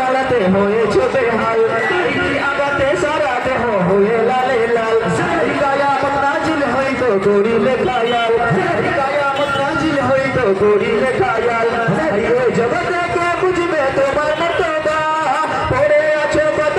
কারবালাতে হয়েছে বেহাল আগাতে সারা দেহ হয়ে লালে লাল। কায়ামত নাজিল হইতো করিলে খায়াল কায়ামত নাজিল হইতো করিলে খায়াল জগতে কে বুঝবে তোমার মর্তবা পড়ে আছো কত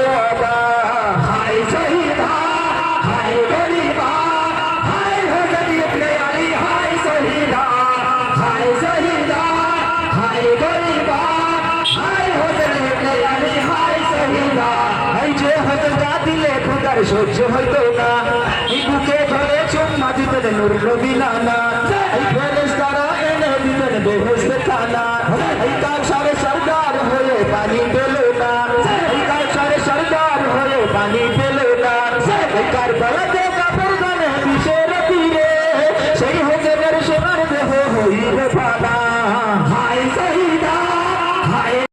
দিলে খোদার সহ্য হইত না। বুকে ধরে চুম্মা দিতেন নূর নবী নানা। এই ফেরেস তারা এনে দিতেন বেহেস্তে খানা এই তার সারে সরকার হয়ে পানি পেল না। এই তার সারে সরকার হয়ে পানি পেল না। এই কার বলাতে কাপড় গানে বিষের তীরে? সেই হোসেনের সোনার দেহ হইল ফানা